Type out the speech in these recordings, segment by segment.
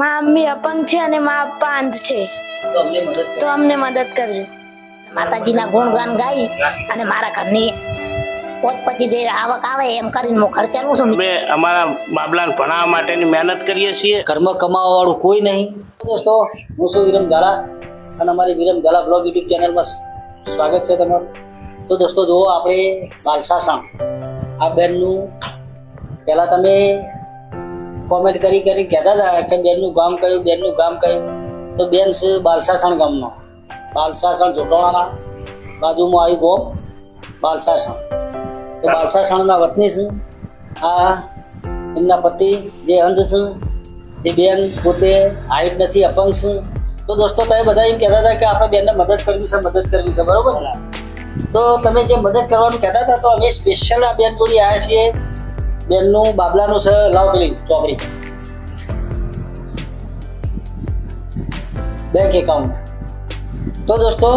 મા મમ્મી અપંગ છે અને મા પપ્પા અંધ છે. તો અમને મદદ તો અમને મદદ કરજો. માતાજીના ગુણગાન ગાઈ અને મારા ઘરની પોત પછી જે આવક આવે એમ કરીને હું ખર્ચાલું છું અમે અમારા બાબલાને ભણાવવા માટેની મહેનત કરીએ છીએ. ઘરમાં કમાવા વાળું કોઈ નહીં. દોસ્તો હું છું વિરમ ઝાલા અને અમારી વિરમ ઝાલા બ્લોગ યુટ્યુબ ચેનલમાં સ્વાગત છે તમારું. તો દોસ્તો જુઓ આપણે બાલસાસણ આ બેનનું પહેલાં તમે કોમેન્ટ કરી કરી કહેતા હતા કે બેનનું ગામ કયું, બેનનું ગામ કયું? તો બેન છે બાલસાસણ ગામનો. બાલસાસણ જોટોણાના બાજુમાં આવ્યું ગોમ બાલસાસણ તો બાલસાસણના વતની છે, આ એમના પતિ જે અંધ છે, એ બેન પોતે હાઈટ નથી, અપંગ છે. તો દોસ્તો, તમે બધા એમ કહેતા હતા કે આપણે બેનને મદદ કરવી છે, મદદ કરવી છે, બરાબર ને? તો તમે જે મદદ કરવાનું કહેતા હતા, તો અમે સ્પેશિયલ આ બેન જોડી આવ્યા છીએ. બેનનું બાબલાનું છે લાવ પેલી ચોપડી. બેંક એકાઉન્ટ તો દોસ્તો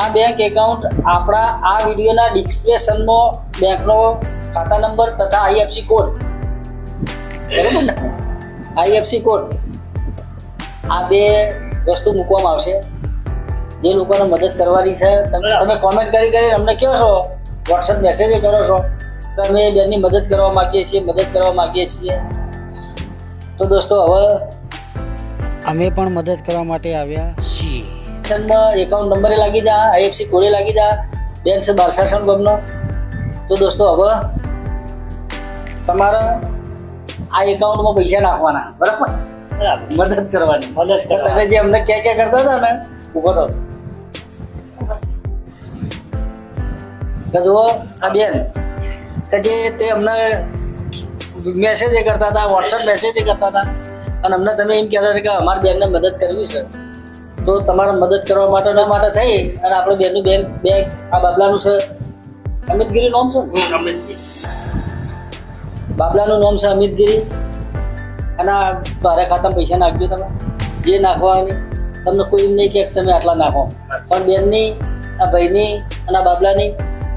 આ બેંક એકાઉન્ટ આપણા આ વિડીયોના ડિસ્ક્રિપ્શનમાં બેંકનો ખાતા નંબર તથા આઈએફસી કોડ બરોબર ને? આઈએફસી કોડ આ બે વસ્તુ મૂકવામાં આવશે. જે લોકોને મદદ કરવાની છે તમે તમે કોમેન્ટ કરી કરી અમને કહો છો વોટ્સઅપ મેસેજ કરો છો. કે અમે બેનની મદદ કરવા માગીએ છીએ મદદ કરવા માગીએ છીએ. તો દોસ્તો હવે અમે પણ મદદ કરવા માટે આવ્યા છીએ. એકાઉન્ટ નંબરે લાગી જા આઈએફસી કોડે લાગી જા બેન છે બાલશાસન ગમનો. તો દોસ્તો હવે તમારા આ એકાઉન્ટમાં પૈસા નાખવાના બરાબર? મદદ કરવાની મદદ તમે જે અમને ક્યાં ક્યાં કરતા હતા ને ઊભો તો જુઓ આ બેન કે જે તે અમને મેસેજ કરતા હતા વોટ્સઅપ મેસેજ કરતા હતા. અને અમને તમે એમ કહેતા હતા કે અમારી બેનને મદદ કરવી છે. તો તમારે મદદ કરવા માટે માટેના માટે થઈ અને આપણે બેનનું બેન બે આ બાબલાનું છે. અમિતગીરી નામ છે? બાબલાનું નામ છે અમિતગીરી અને આ તારા ખાતામાં પૈસા નાખજો તમે. જે નાખવાની તમને કોઈ એમ નહીં કે તમે આટલા નાખો. પણ બેનની આ ભાઈની અને આ બાબલાની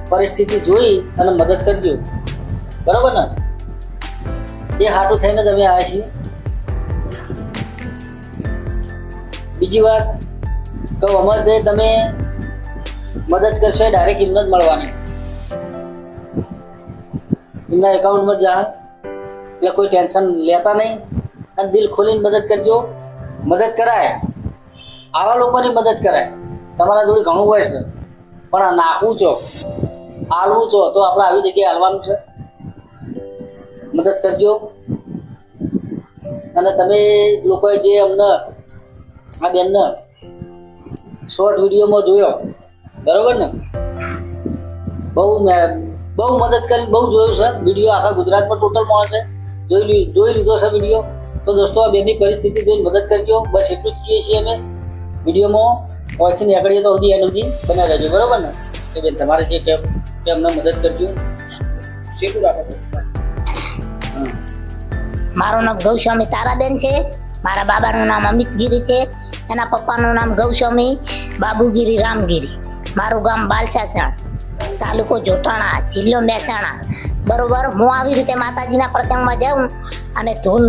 પરિસ્થિતિ જોઈ અને મદદ કરજો. બરાબર ને? એ હાટું થઈને જ અમે આવ્યા છીએ. બીજી વાત, કહું, અમારે તમે મદદ કરશો એ ડાયરેક્ટ એમને જ મળવાની. એમના એકાઉન્ટમાં જા. એટલે કોઈ ટેન્શન લેતા નહીં. અને દિલ ખોલીને મદદ કરજો. મદદ કરાય. આવા લોકોની મદદ કરાય. તમારા જોડે ઘણું હોય છે. પણ આ નાખવું છો હાલવું છો તો આપણે આવી જગ્યાએ હાલવાનું છે. મદદ કરજો. અને તમે લોકોએ જે અમને આ બેનને શોર્ટ વિડીયોમાં જોયો, બરોબર ને? બહુ બહુ મદદ કરી બહુ જોયું છે. વીડિયો આખા ગુજરાતમાં ટોટલ મળે છે જોઈ જોઈ લીધો છે વીડિયો. તો દોસ્તો, આ બેનની પરિસ્થિતિ જોઈને મદદ કરજો. બસ એટલું જ કહીએ છીએ અમે. વિડીયોમાં પહોંચીને નીકળીએ તો સુધી એનું બને રહેજો બરોબર ને? કે બેન તમારે જે કેમ કે અમને મદદ કરજો. શેઠું રાખો મારું નામ ગૌસ્વામી તારાબેન છે. મારા બાબાનું નામ અમિતગીરી છે. એના પપ્પાનું નામ ગૌસ્વામી બાબુગીરી રામગીરી. મારું ગામ બાલસાસણ તાલુકો જોટાણા જિલ્લો મહેસાણા. બરોબર હું આવી રીતે માતાજીના પ્રસંગમાં જાઉં અને ધૂન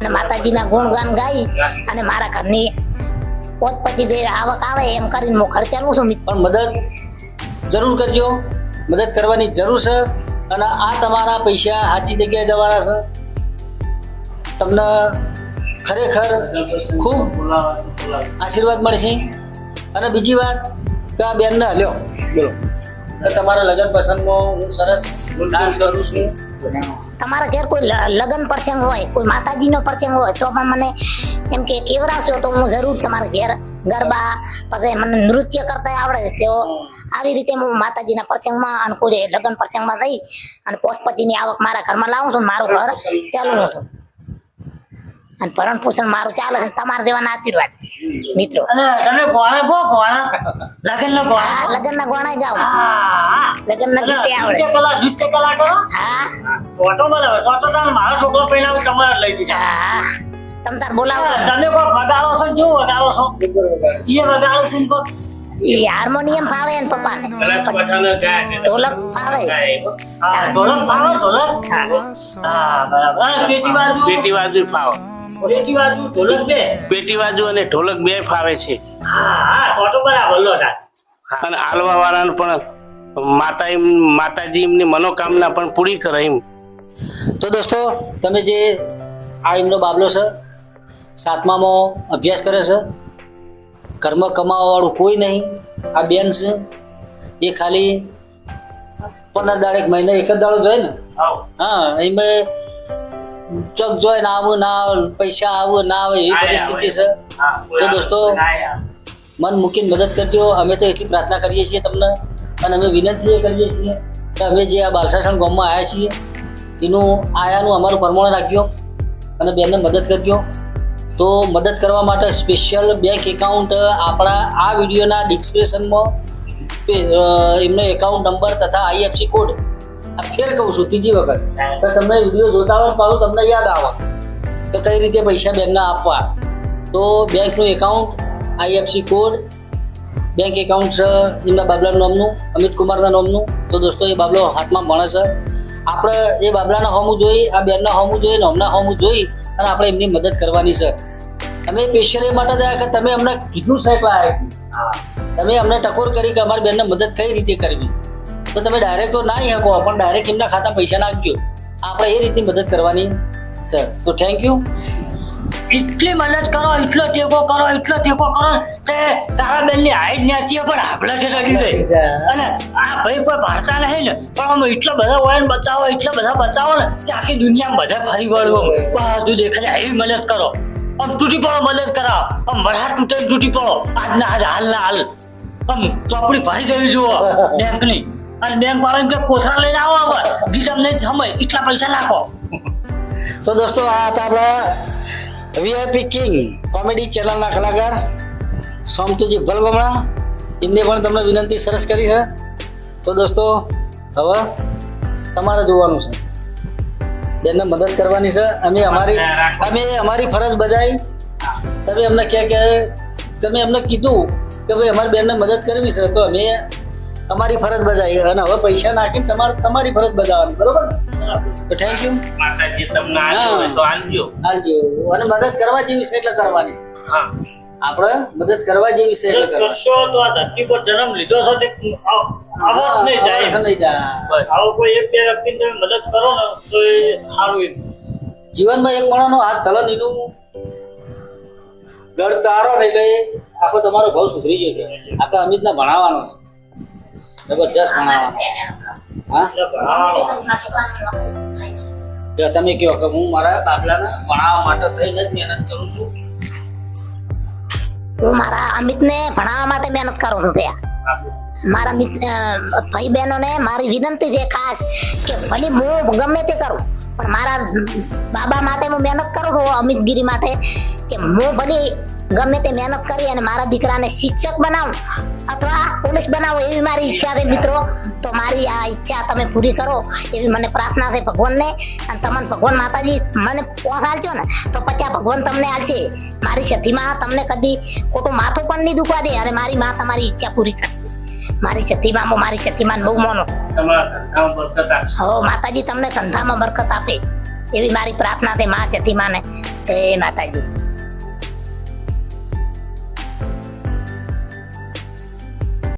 અને માતાજીના ગુણગાન ગાઈ અને મારા ઘરની પોત પછી આવક આવે એમ કરીને હું ખર્ચાલું છું. પણ મદદ જરૂર કરજો. મદદ કરવાની જરૂર છે અને આ તમારા પૈસા સાચી જગ્યાએ જવાના છે. તમને ખરેખર ખૂબ આશીર્વાદ મળશે. અને બીજી વાત કે આ બેનને હલ્યો. બોલો. તમારા લગ્ન પસંદમાં હું સરસ ડાન્સ કરું છું. તમારા ઘેર કોઈ લગ્ન પ્રસંગ હોય, કોઈ માતાજીનો પ્રસંગ હોય, તો પણ મને એમ કે કેવરાશો તો હું જરૂર તમારા ઘેર ગરબા પછી મને નૃત્ય કરતા આવડે તેઓ આવી રીતે હું માતાજીના પ્રસંગમાં અને કોઈ લગ્ન પ્રસંગમાં જઈ અને પોષપતિની આવક મારા ઘરમાં લાવું છું મારું ઘર ચાલુ છું. અને ભરણ પોષણ મારું ચાલે છે તમારા દેવાના આશીર્વાદ. મિત્રો. તમે બહુ ગોળા લગન નો હા ગોળા લગ્નના ગોણા ગાવ હા. લગ્નના ગીતે આવડે. નૃત્ય કલા નૃત્ય કલા કરો. હા. ફોટો તો મારો છોકરો પહેલા તમારે લઈ દીધા તમ તાર બોલાવો. તને કોઈ વગાડો છો જો વગાડો છો? ઈ વગાડો છો. કો ઈ હાર્મોનિયમ ફાવે ને પપ્પાને. ઢોલક ફાવે. હા ઢોલક ફાવે ઢોલક? હા. બરાબર. પેટી બાજુ પેટી બાજુ પાવ પેટી બાજુ ઢોલક બે પેટી બાજુ અને ઢોલક બે ફાવે છે. હા હા તો તો બરાબર લો અને આલવા વાળાને પણ માતા એમ માતાજી એમની મનોકામના પણ પૂરી કરે એમ. તો દોસ્તો તમે જે આ એમનો બાબલો છે સાતમામાં અભ્યાસ કરે છે. ઘરમાં કમાવાવાળું કોઈ નહીં. આ બેન છે. એ ખાલી પંદર દાડે એક મહિને એક જ દાડો જોઈએ ને? હા એમાં ચોક જોઈ ના આવું ના આવે, પૈસા આવું ના આવે એવી પરિસ્થિતિ છે. તો દોસ્તો- મન મૂકીને મદદ કરજો. અમે તો એટલી પ્રાર્થના કરીએ છીએ તમને. અને અમે વિનંતી એ કરીએ છીએ કે અમે જે આ બાલસાસણ ગામમાં આવ્યા છીએ એનું આયાનું અમારું પરમાણ રાખજો. અને બેનને મદદ કરજો. તો મદદ કરવા માટે સ્પેશિયલ બેંક એકાઉન્ટ આપણા આ વિડીયોના ડિસ્ક્રિપ્શનમાં એમનો એકાઉન્ટ નંબર તથા આઈએફસી કોડ આ ફેર કહું છું ત્રીજી વખત. તો તમને વીડિયો જોતા હોય પાછું તમને યાદ આવે કે કઈ રીતે પૈસા બેનને આપવા. તો બેંકનું account IFSC code bank account છે એમના બાબલાનું નામનું, અમિત કુમારના નામનું. તો દોસ્તો, એ બાબલો હાથમાં ભણે છે. આપણે એ બાબલાના હોમું જોઈ, આ બેનના હોમું જોઈ ને હમણાં હોમું જોઈ અને આપણે એમની મદદ કરવાની છે. અમે સ્પેશિયલ એ માટે થયા કે તમે અમને કીધું છે એટલા તમે અમને ટકોર કરી કે અમારી બેનને મદદ કઈ રીતે કરવી? તો તમે ડાયરેક્ટ તો ના શકો પણ ડાયરેક્ટ એમના ખાતા પૈસા નાખજો. આપણે એ રીતની મદદ કરવાની છે. તો થેન્ક યુ એટલી મહેનત કરો એટલો ટેકો કરો એટલો ટેકો કરો તે તારા બેનની હાઈટ ન્યાચીએ પણ હાફલા છે રડી દે અને આ ભાઈ કોઈ ભારતા નહીં ને પણ આમ એટલા બધા હોય ને બચાવો એટલા બધા બચાવો ને કે આખી દુનિયામાં બધા ફરી વળવો. બધું દેખાય એવી મદદ કરો. આમ તૂટી પડો મદદ કરાવો. આમ વરસાદ તૂટે તૂટી પડો. આજના આજ હાલના હાલ. આમ ચોપડી ભરી દેવી જુઓ બેંકની. અને બેંક વાળા કે કોથળા લઈને આવો હવે બીજા નહીં જમે એટલા પૈસા નાખો. તો દોસ્તો આ હતા આપણા વીઆઈપી કિંગ કોમેડી ચેનલના કલાકાર સોમતુજી ભલબમણા. એમને પણ તમને વિનંતી સરસ કરી છે. તો દોસ્તો હવે તમારે જોવાનું છે. બેનને મદદ કરવાની છે. અમે અમારી અમે અમારી ફરજ બજાવી. તમે અમને કહે કે તમે અમને કીધું કે ભાઈ અમારી બેનને મદદ કરવી છે તો અમે અમારી ફરજ બજાવી. અને હવે પૈસા નાખીને તમારે તમારી ફરજ બજાવવાની બરોબર? તો થેન્ક યુ માતાજી તમને આલ્યો તો આલજો આલજો અને મદદ કરવા જેવી છે એટલે કરવાની. હા. આપણે મદદ કરવા જેવી છે એટલે કરશો તો આ ધરતી પર જન્મ લીધો છો તે આવો નહીં જાય. નહીં જાય. આવો કોઈ એક બે વ્યક્તિને તમે મદદ કરો ને તો એ સારું જીવનમાં એક માણસનો હાથ ચલન એનું ગળ તારો ને એટલે આખો તમારો ભાવ સુધરી જશે આપણે અમિતને ભણાવવાનો છે. જબરજસ્ત જો તમે કહો કે હું મારા બાબલાને ભણાવવા માટે થઈને જ મહેનત કરું છું. હું મારા અમિતને ભણાવવા માટે મહેનત કરું છું ભયા. મારા ભાઈ બહેનોને મારી વિનંતી છે ખાસ કે ભલે હું ગમે તે કરું, પણ મારા બાબા માટે હું મહેનત કરું છું અમિતગીરી માટે, કે હું ભલે ગમે તે મહેનત કરી અને મારા દીકરાને શિક્ષક બનાવું અથવા પોલીસ બનાવો એવી મારી ઈચ્છા છે મિત્રો. તો મારી આ ઈચ્છા તમે પૂરી કરો એવી મને પ્રાર્થના છે ભગવાનને. અને તમને ભગવાન માતાજી મને પોસ હાલજો ને, તો પચા ભગવાન તમને હાલશે. મારી સતીમાં તમને કદી ખોટું માથું પણ નહીં દુખવા દે અને મારી માં તમારી ઈચ્છા પૂરી કરશે. મારી સતીમાં મારી સતીમાં બહુ માનો. હો માતાજી, તમને ધંધામાં બરકત આપે એવી મારી પ્રાર્થના છે મા સતીમાને. જય માતાજી.